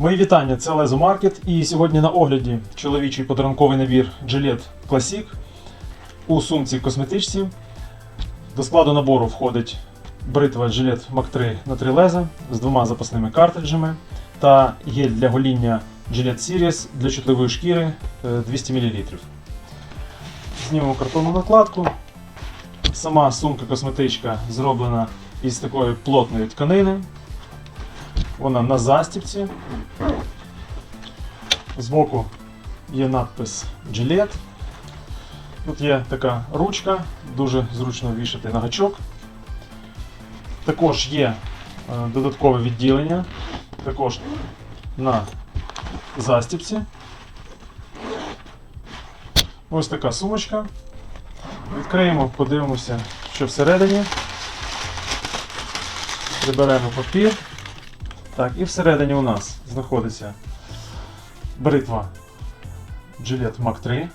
Мої вітання, це Лезо Маркет. І сьогодні на огляді чоловічий подарунковий набір Gillette Classic у сумці косметичці. До складу набору входить бритва Gillette Mach 3 на 3 леза з двома запасними картриджами та гель для гоління Gillette Series для чутливої шкіри е, 200 мл. Знімемо картонну накладку. Сама сумка косметичка зроблена із такої плотної тканини. Вона на застіпці. Збоку є надпис Gillette. Тут є така ручка, дуже зручно вішати на гачок. Також є е, додаткове відділення, також на застіпці. Ось така сумочка. Відкриємо, подивимося, що всередині. Приберемо папір. Так, і всередині у нас знаходиться бритва Gillette Mach 3.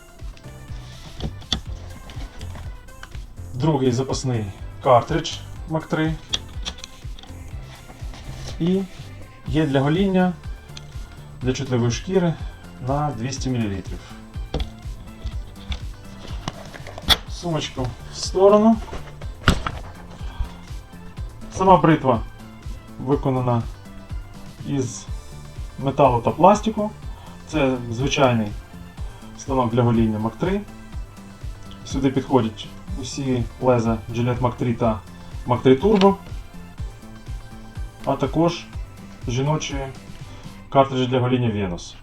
Другий запасний картридж Mach 3. І є для гоління для чутливої шкіри на 200 мл. Сумочку в сторону. Сама бритва виконана із металу та пластику. Це звичайний станок для гоління Mach 3. Сюди підходять усі леза Gillette Mach 3 та Mach 3 Turbo, а також жіночі картриджі для гоління Venus.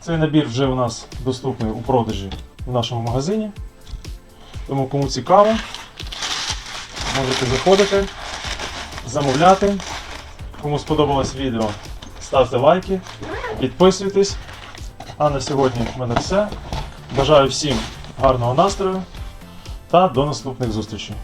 Цей набір вже у нас доступний у продажі в нашому магазині. Тому кому цікаво, можете заходити, замовляти. Кому сподобалось відео, ставте лайки, підписуйтесь. А на сьогодні в мене все. Бажаю всім гарного настрою та до наступних зустрічей.